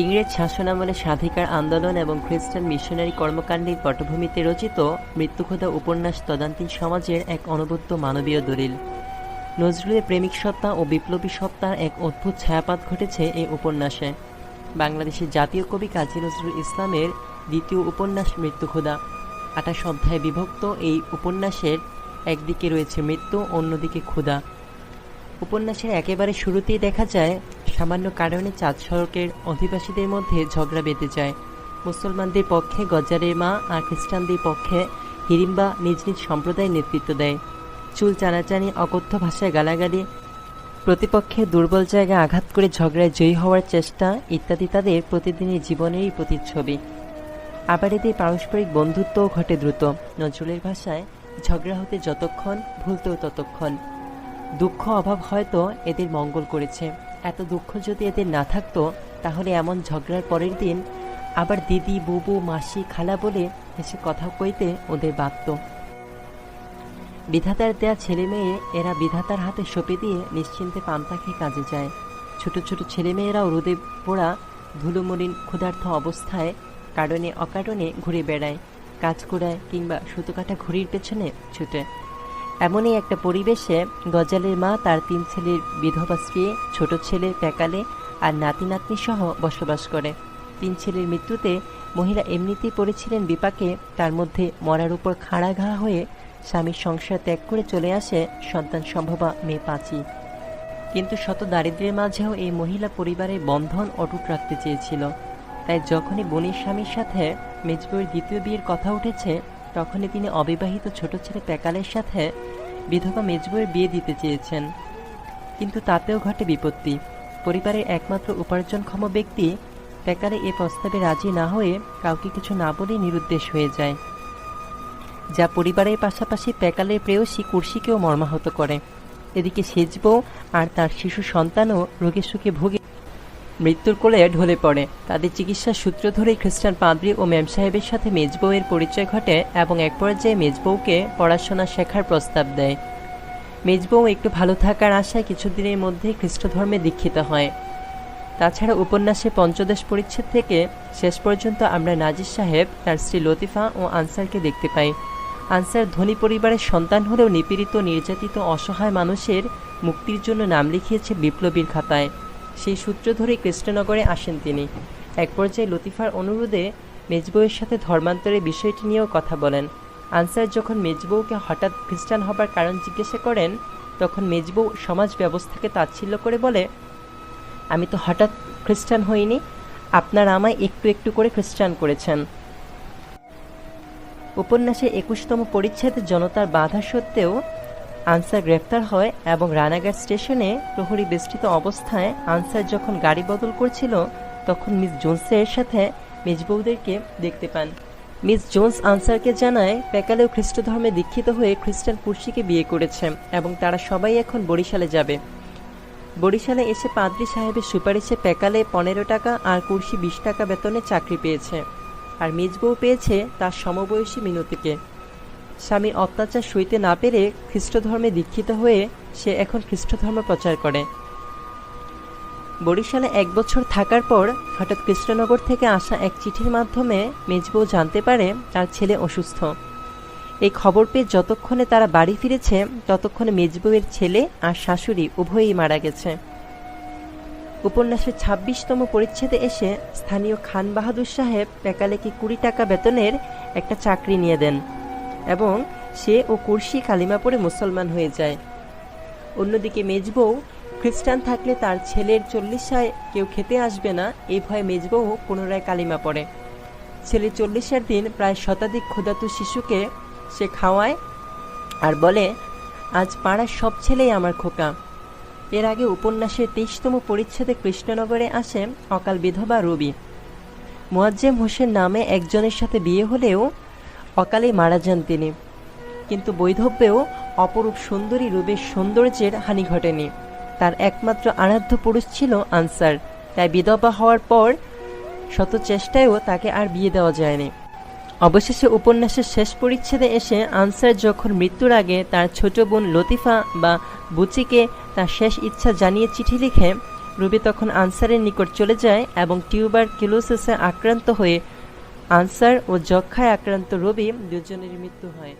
ইংরেজ শাসনামলে স্বাধিকার আন্দোলন এবং খ্রিস্টান মিশনারি কর্মকাণ্ডের পটভূমিতে রচিত মৃত্যুখোদা উপন্যাস তদান্তিন সমাজের এক অনবদ্য মানবীয় দলিল। নজরুলের প্রেমিক সত্তা ও বিপ্লবী সত্তার এক অদ্ভুত ছায়াপাত ঘটেছে এই উপন্যাসে। বাংলাদেশের জাতীয় কবি কাজী নজরুল ইসলামের দ্বিতীয় উপন্যাস মৃত্যুখোদা। আঠাশ অধ্যায়ে বিভক্ত এই উপন্যাসের একদিকে রয়েছে মৃত্যু, অন্যদিকে ক্ষুধা। উপন্যাসের একেবারে শুরুতেই দেখা যায় সামান্য কারণে চাঁদ সড়কের অধিবাসীদের মধ্যে ঝগড়া বেঁধে যায়। মুসলমানদের পক্ষে গজ্জারের মা আর খ্রিস্টানদের পক্ষে হিরিম্বা নিজ নিজ সম্প্রদায়ের নেতৃত্ব দেয়। চুল চানাচানি, অকথ্য ভাষায় গালাগালি প্রতিপক্ষের দুর্বল জায়গায় আঘাত করে ঝগড়ায় জয়ী হওয়ার চেষ্টা ইত্যাদি তাদের প্রতিদিনের জীবনেরই প্রতিচ্ছবি। আবার এদের পারস্পরিক বন্ধুত্বও ঘটে দ্রুত। নজরুলের ভাষায়, ঝগড়া হতে যতক্ষণ, ভুলতেও ততক্ষণ। দুঃখ, অভাব হয়তো এদের মঙ্গল করেছে। এত দুঃখ যদি এদের না থাকতো, তাহলে এমন ঝগড়ার পরের দিন আবার দিদি, বুবু, মাসি, খালা বলে হেসে কথা কইতে ওদের বাধ্য বিধাতার দেয়া ছেলে মেয়ে এরা বিধাতার হাতে সঁপে দিয়ে নিশ্চিন্তে পান্তা খেয়ে কাজে যায়। ছোট ছোট ছেলেমেয়েরাও রোদে পোড়া ধুলোমলিন ক্ষুধার্থ অবস্থায় কারণে অকারণে ঘুরে বেড়ায়, কাজ করায় কিংবা সুতো কাটা ঘুড়ির পেছনে ছুটে। এমনই একটা পরিবেশে গজালের মা তার তিন ছেলের বিধবা স্ত্রী, ছোট ছেলে প্যাকালে আর নাতি নাতনি সহ বসবাস করে। তিন ছেলের মৃত্যুতে মহিলা এমনিতেই পড়েছিলেন বিপাকে, তার মধ্যে মরার উপর খাড়া ঘা হয়ে স্বামীর সংসার ত্যাগ করে চলে আসে সন্তান সম্ভবা মেয়ে পাঁচি। কিন্তু শত দারিদ্র্যের মাঝেও এই মহিলা পরিবারের বন্ধন অটুট রাখতে চেয়েছিল। তাই যখনই বোনের স্বামীর সাথে মেজবইয়ের দ্বিতীয় বিয়ের কথা উঠেছে তখনই তিনি অবিবাহিত ছোট ছেলে প্যাকালের সাথে বিধবা মেজবইয়ের বিয়ে দিতে চেয়েছেন। কিন্তু তাতেও ঘটে বিপত্তি। পরিবারের একমাত্র উপার্জনক্ষম ব্যক্তি প্যাকালে এ প্রস্তাবে রাজি না হয়ে কাউকে কিছু না বলেই নিরুদ্দেশ হয়ে যায়। যা পরিবারের পাশাপাশি প্যাকালের প্রেয়সী কুর্সিকেও মর্মাহত করে। এদিকে সেজবউ আর তার শিশু সন্তানও রোগে সুখে ভুগে মৃত্যুর কোলে ঢলে পড়ে। তাদের চিকিৎসার সূত্র ধরেই খ্রিস্টান পাদ্রি ও ম্যাম সাহেবের সাথে মেজবউয়ের পরিচয় ঘটে এবং এক পর্যায়ে মেজবউকে পড়াশোনা শেখার প্রস্তাব দেয়। মেজবউ একটু ভালো থাকার আশায় কিছুদিনের মধ্যে খ্রিস্ট ধর্মে দীক্ষিত হয়। তাছাড়া উপন্যাসে পঞ্চদশ পরিচ্ছেদ থেকে শেষ পর্যন্ত আমরা নাজির সাহেব, তার স্ত্রী লতিফা ও আনসারকে দেখতে পাই। আনসার ধনী পরিবারের সন্তান হলেও নিপীড়িত, নির্যাতিত, অসহায় মানুষের মুক্তির জন্য নাম লিখিয়েছে বিপ্লবীর খাতায়। সেই সূত্র ধরে কৃষ্ণনগরে আসেন তিনি। এক পর্যায়ে লতিফার অনুরোধে মেজবউয়ের সাথে ধর্মান্তরের বিষয়টি নিয়েও কথা বলেন। আনসার যখন মেজবউকে হঠাৎ খ্রিস্টান হবার কারণ জিজ্ঞাসা করেন, তখন মেজবউ সমাজ ব্যবস্থাকে তাচ্ছিল্য করে বলে, আমি তো হঠাৎ খ্রিস্টান হইনি, আপনার আমায় একটু একটু করে খ্রিস্টান করেছেন। উপন্যাসের একুশতম পরিচ্ছেদে জনতার বাধা সত্ত্বেও আনসার গ্রেপ্তার হয় এবং রানাঘাট স্টেশনে প্রহরী বেষ্টিত অবস্থায় আনসার যখন গাড়ি বদল করছিল, তখন মিস জোন্সের সাথে মেজবউদেরকে দেখতে পান। মিস জোন্স আনসারকে জানায় প্যাকালেও খ্রিস্ট ধর্মে দীক্ষিত হয়ে খ্রিস্টান কুর্সিকে বিয়ে করেছে এবং তারা সবাই এখন বরিশালে যাবে। বরিশালে এসে পাদ্রি সাহেবের সুপারিশে প্যাকালে পনেরো টাকা আর কুর্সি বিশ টাকা বেতনে চাকরি পেয়েছে। আর মেজবউ পেয়েছে তার সমবয়সী মিনতিকে। স্বামীর অত্যাচার সইতে না পেরে খ্রিস্ট ধর্মে দীক্ষিত হয়ে সে এখন খ্রিস্ট ধর্ম প্রচার করে। বরিশালে এক বছর থাকার পর হঠাৎ কৃষ্ণনগর থেকে আসা এক চিঠির মাধ্যমে মেজবউ জানতে পারে তার ছেলে অসুস্থ। এই খবর পেয়ে যতক্ষণে তারা বাড়ি ফিরেছে, ততক্ষণে মেজবউয়ের ছেলে আর শাশুড়ি উভয়ই মারা গেছে। উপন্যাসের ছাব্বিশতম পরিচ্ছেদে এসে স্থানীয় খান বাহাদুর সাহেব প্যাকালেকে কুড়ি টাকা বেতনের একটা চাকরি নিয়ে দেন। এবং সে ও কুর্সি কালিমা পড়ে মুসলমান হয়ে যায়। অন্যদিকে মেজবউ খ্রিস্টান থাকলে তার ছেলের চল্লিশায় কেউ খেতে আসবে না এই ভয়ে মেজবউ পুনরায় কালিমা পড়ে। ছেলের চল্লিশের দিন প্রায় শতাধিক ক্ষুধাতু শিশুকে সে খাওয়ায় আর বলে, আজ পাড়ার সব ছেলেই আমার খোকা। এর আগে উপন্যাসের তেইশতম পরিচ্ছেদে কৃষ্ণনগরে আসে অকাল বিধবা রবি। মোয়াজ্জেম হোসেন নামে একজনের সাথে বিয়ে হলেও অকালে মারা যান তিনি। কিন্তু বৈধব্যেও অপরূপ সুন্দরী রবির সৌন্দর্যের হানি ঘটেনি। তার একমাত্র আরাধ্য পুরুষ ছিল আনসার। তাই বিধবা হওয়ার পর শত চেষ্টায়ও তাকে আর বিয়ে দেওয়া যায়নি। অবশেষে উপন্যাসের শেষ পরিচ্ছেদে এসে আনসার যখন মৃত্যুর আগে তার ছোট বোন লতিফা বা বুচিকে তার শেষ ইচ্ছা জানিয়ে চিঠি লিখে, রবি তখন আনসারের নিকট চলে যায় এবং টিউবার কিলোসিসে আক্রান্ত হয়ে আনসার ও যক্ষায় আক্রান্ত রবি দুজনের মৃত্যু হয়।